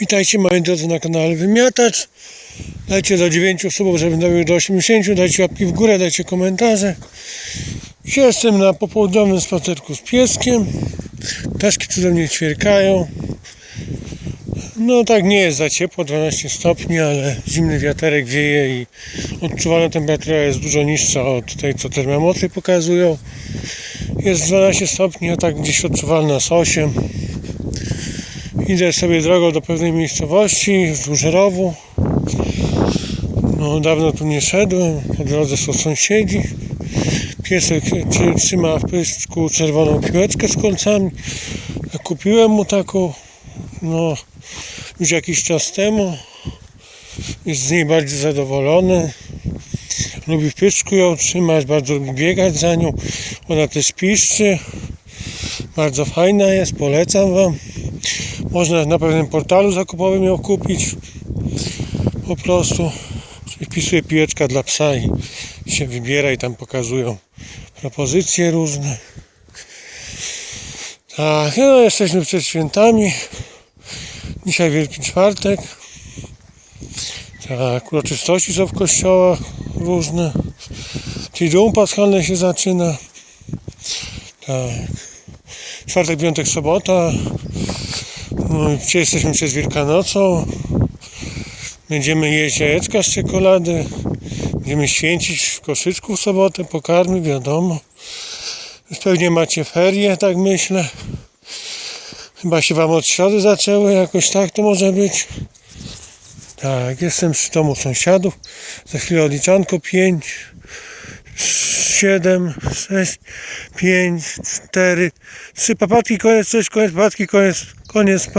Witajcie moi drodzy na kanale Wymiatacz. Dajcie do 9 subów, żebym dobił do 80. Dajcie łapki w górę, dajcie komentarze. Jestem na popołudniowym spacerku z pieskiem. Ptaszki cudownie ćwierkają. No tak nie jest za ciepło, 12 stopni, ale zimny wiaterek wieje i odczuwalna temperatura jest dużo niższa od tej, co termometry pokazują. Jest 12 stopni, a tak gdzieś odczuwalna z 8. Idę sobie drogą do pewnej miejscowości wzdłuż rowu. No, dawno tu nie szedłem. Po drodze są sąsiedzi. Piesek trzy- trzyma w pysku czerwoną piłeczkę z kolcami. Kupiłem mu taką, no, już jakiś czas temu. Jest z niej bardzo zadowolony. Lubi w pysku ją trzymać, bardzo lubi biegać za nią. Ona też piszczy. Bardzo fajna jest, polecam Wam. Można na pewnym portalu zakupowym ją kupić. Po prostu Czyli wpisuje piłeczka dla psa i się wybiera i tam pokazują propozycje różne. Tak, no jesteśmy przed świętami. Dzisiaj Wielki Czwartek. Tak, uroczystości są w kościołach różne. Czyli dom paschalny się zaczyna. Tak. Czwartek, piątek, sobota. I dzisiaj jesteśmy przed Wielkanocą. Będziemy jeść jajeczka z czekolady. Będziemy święcić w koszyczku w sobotę, pokarmy, wiadomo. Pewnie macie ferie, tak myślę. Chyba się wam od środy zaczęły, jakoś tak to może być. Tak, jestem przy domu sąsiadów. Za chwilę odliczanko 5, 7, 6, 5, 4, 3 papatki, koniec, 6, koniec, papatki, koniec, koniec.